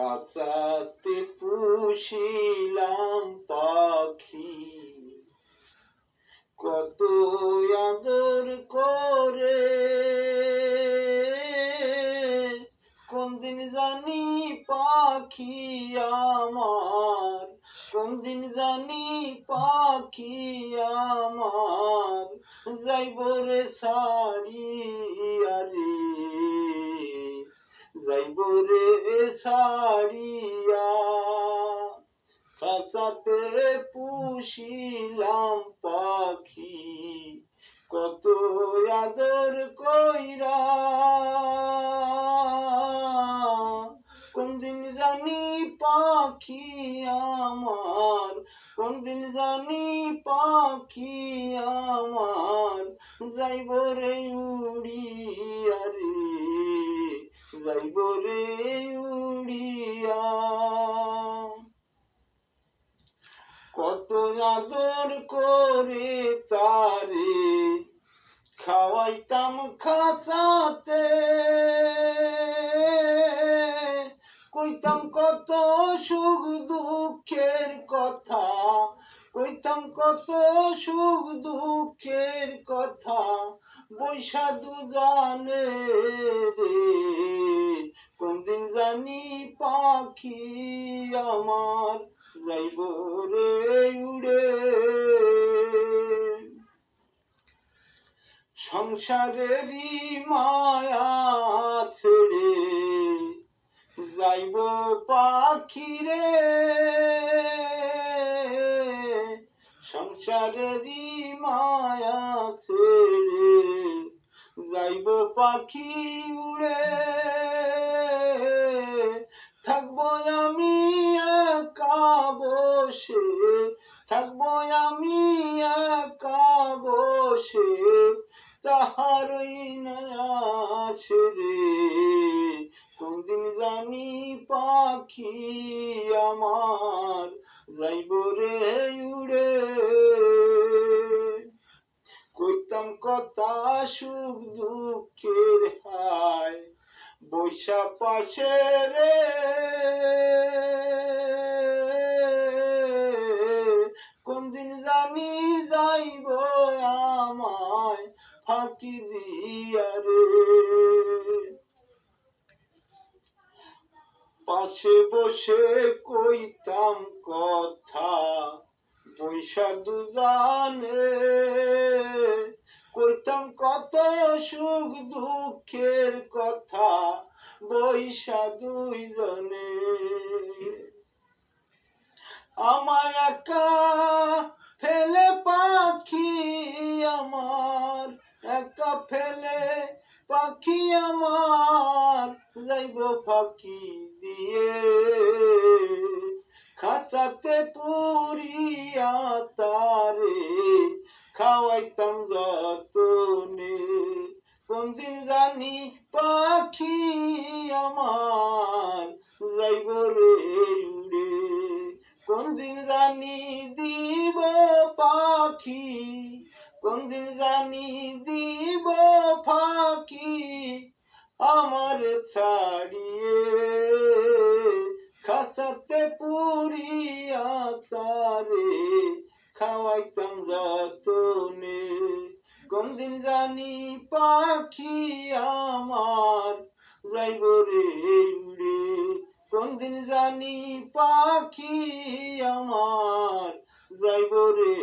খাতাতে পুষিলাম পাখি। কত আদর করে। কোন দিন জানি পাখি আমার। কোন দিন জানি পাখি আমার। যাইব রে সাড়িয়া রে যাইব রে সাড়িয়া খাতাতে পুষিলাম পাখি। কত আদর কইরা কোন দিন জানি পাখি আমার কোন দিন জানি পাখি আমার, যাইব রে উড়িয়া রে। উড়িয়া কত আদর করে তারে খাওয়াইতাম খাসাতে কইতাম কত সুখ দুঃখের কথা কইতাম কত দুজানে রে। কোন দিন জানি পাখি আমার যাইব রে উড়ে। সংসারেরই মায়া ছেড়ে যাইব পাখি রে। সংসারেরই মায়া ছেড়ে যাইব পাখি উড়ে। থাকব আমি একা বসে, থাকব আমি একা বসে, তাহারই নাছে রে। কোনদিন জানি পাখি আমার যাইব রে কথা সুখ দুঃখের হায়, বৈশা পাশে রে। কোন দিন জানি যাইব আমায় ফাঁকি দিয়া রে। পাশে বসে কইতাম কথা, বৈশা দুজানে কত সুখ দুঃখের কথা বৈশা দুইজনে। আমায় একা ফেলে পাখি আমার, একা ফেলে পাখি আমার, যাইব ফাঁকি দিয়ে। খাঁচাতে পুরিয়া তারে খাওয়াইতাম যতনে কোনদিন জানি পাখি আমার যাইব রে উড়ে। কোনদিন জানি দিব পাখি কোনদিন জানি দিব ফাঁকি আমার ছাড়িয়ে। খাসাতে পুরিয়া তারে খাওয়াইতাম যতনে। জানি পাখি আমার। যাইব উড়ে কোনদিন জানি পাখি আমার। যাইব রে